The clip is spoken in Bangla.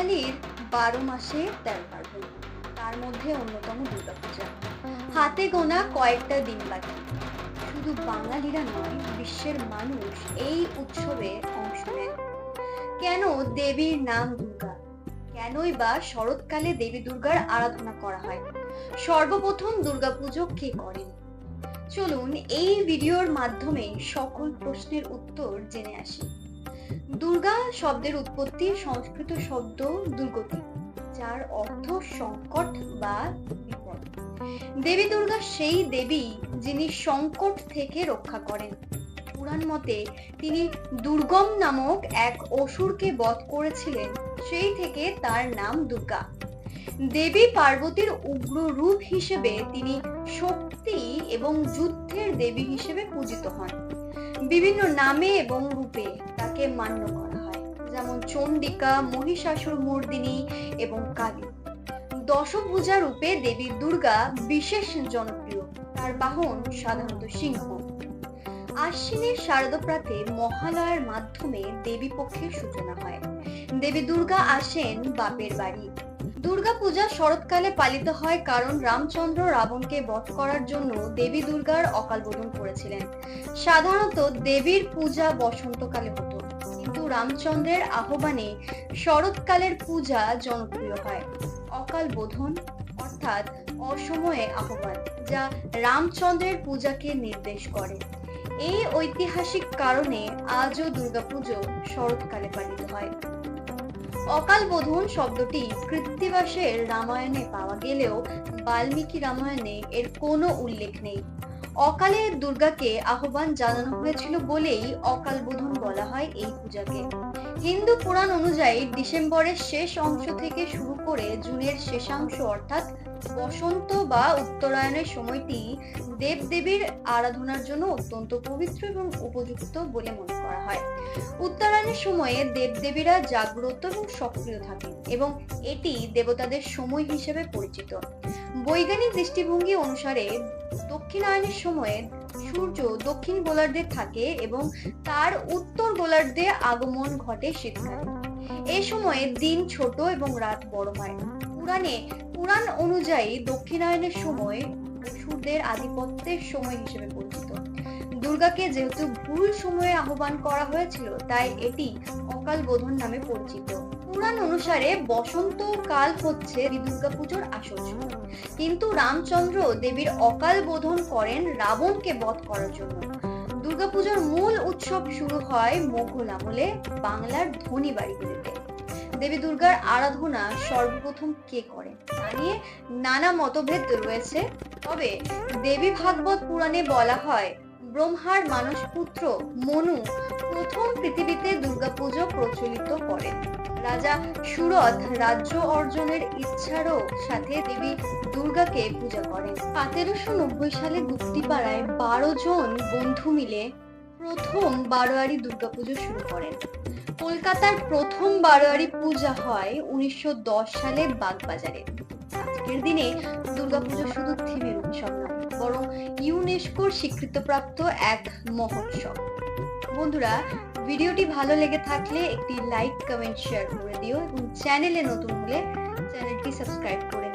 বাঙালির বারো মাসে তেরো পার্বণ তার মধ্যে অন্যতম দুর্গাপূজা। হাতে গোনা কয়েকটা দিন বাকি। শুধু বাঙালিরা নয় বিশ্বের মানুষ এই উৎসবে অংশ নেন। কেন দেবীর নাম দুর্গা? কেনই বা শরৎকালে দেবী দুর্গার আরাধনা করা হয়? সর্বপ্রথম দুর্গাপুজো কে করেন? চলুন এই ভিডিওর মাধ্যমে সকল প্রশ্নের উত্তর জেনে আসি। দুর্গা শব্দের উৎপত্তি সংস্কৃত শব্দ দুর্গতি, যার অর্থ সংকট বা বিপদ। দেবী দুর্গা সেই দেবী যিনি সংকট থেকে রক্ষা করেন। পুরাণ মতে তিনি দুর্গম নামক এক অসুরকে বধ করেছিলেন, সেই থেকে তার নাম দুর্গা। দেবী পার্বতীর উগ্র রূপ হিসেবে তিনি শক্তি এবং যুদ্ধের দেবী হিসেবে পূজিত হন। বিভিন্ন নামে এবং রূপে তাকে মান্য করা হয়? যেমন চণ্ডিকা, মহিষাসুর মর্দিনী এবং কালী। দশভুজা রূপে দেবী দুর্গা বিশেষ জনপ্রিয়। তার বাহন সাধারণত সিংহ। আশ্বিনের শারদপ্রাতে মহালয়ার মাধ্যমে দেবী পক্ষের সূচনা হয়। দেবী দুর্গা আসেন বাপের বাড়ি। দুর্গা পূজা শরৎকালে পালিত হয় কারণ রামচন্দ্র রাবণকে বধ করার জন্য দেবী দুর্গার অকাল বোধন করেছিলেন। সাধারণত দেবীর পূজা বসন্তকালে হতো। রামচন্দ্রের আহ্বানে শরৎকালের পূজা জনপ্রিয় হয়। অকাল বোধন অর্থাৎ অসময়ে আহ্বান, যা রামচন্দ্রের পূজাকে নির্দেশ করে। এই ঐতিহাসিক কারণে আজও দুর্গাপুজো শরৎকালে পালিত হয়। অকাল বোধন শব্দটি কৃত্তিবাসের রামায়ণে পাওয়া গেলেও বাল্মীকি রামায়ণে এর কোনো উল্লেখ নেই। অকালে দুর্গাকে আহ্বান জানানো হয়েছিল বলেই অকাল বোধন বলা হয় এই পূজাকে। হিন্দু পুরাণ অনুযায়ী ডিসেম্বরের শেষ অংশ থেকে শুরু করে জুনের শেষাংশ, অর্থাৎ বসন্ত বা উত্তরায়ণের সময়টি দেবদেবীর আরাধনার জন্য অত্যন্ত পবিত্র এবং উপযুক্ত বলে মনে করা হয়। উত্তরায়ণের সময়ে দেবদেবীরা জাগ্রত এবং সক্রিয় থাকেন এবং এটি দেবতাদের সময় হিসেবে পরিচিত। বৈজ্ঞানিক দৃষ্টিভঙ্গি অনুসারে দক্ষিণায়নের সময়ে সূর্য দক্ষিণ গোলার্ধে থাকে এবং তার উত্তর গোলার্ধে আগমন ঘটে শীতকালে এই সময়ে দিন ছোট এবং রাত বড় হয়। পুরাণে, পুরাণ অনুযায়ী দক্ষিণায়নের সময় অসুরদের আধিপত্যের সময় হিসেবে পরিচিত। দুর্গাকে যেহেতু ভুল সময়ে আহ্বান করা হয়েছিল, তাই এটি অকাল বোধন নামে পরিচিত। পুরাণ অনুসারে বসন্ত কাল হচ্ছে এই দুর্গাপুজোর আসল সময়। কিন্তু রামচন্দ্র দেবীর অকাল বোধন করেন রাবণকে বধ করার জন্য। দুর্গাপুজোর মূল উৎসব শুরু হয় মোঘল আমলে বাংলার ধনী বাড়িগুলিতে। দেবী দুর্গার আরাধনা সর্বপ্রথম কে করেন তা নিয়ে নানা মতভেদ রয়েছে। তবে দেবী ভাগবত পুরাণে বলা হয় ব্রহ্মার মানস পুত্র মনু প্রথম পৃথিবীতে দুর্গাপুজো প্রচলিত করেন। রাজা সুরথ রাজ্য অর্জনের ইচ্ছারও সাথে দেবী দুর্গাকে পূজা করেন। সতেরোশো নব্বই সালে গুপ্তিপাড়ায় বারো জন বন্ধু মিলে প্রথম বারোয়ারি দুর্গাপুজো শুরু করেন। কলকাতার প্রথম বারোয়ারি পূজা হয় উনিশশো দশ সালে বাগবাজারে। আজকের দিনে দুর্গাপুজো শুধু থিমের উৎসব নয়, বরং ইউনেস্কোর স্বীকৃতপ্রাপ্ত এক মহোৎসব। বন্ধুরা, ভিডিওটি ভালো লেগে থাকলে একটি লাইক, কমেন্ট, শেয়ার করে দিও এবং চ্যানেলে নতুন হলে চ্যানেলটি সাবস্ক্রাইব করে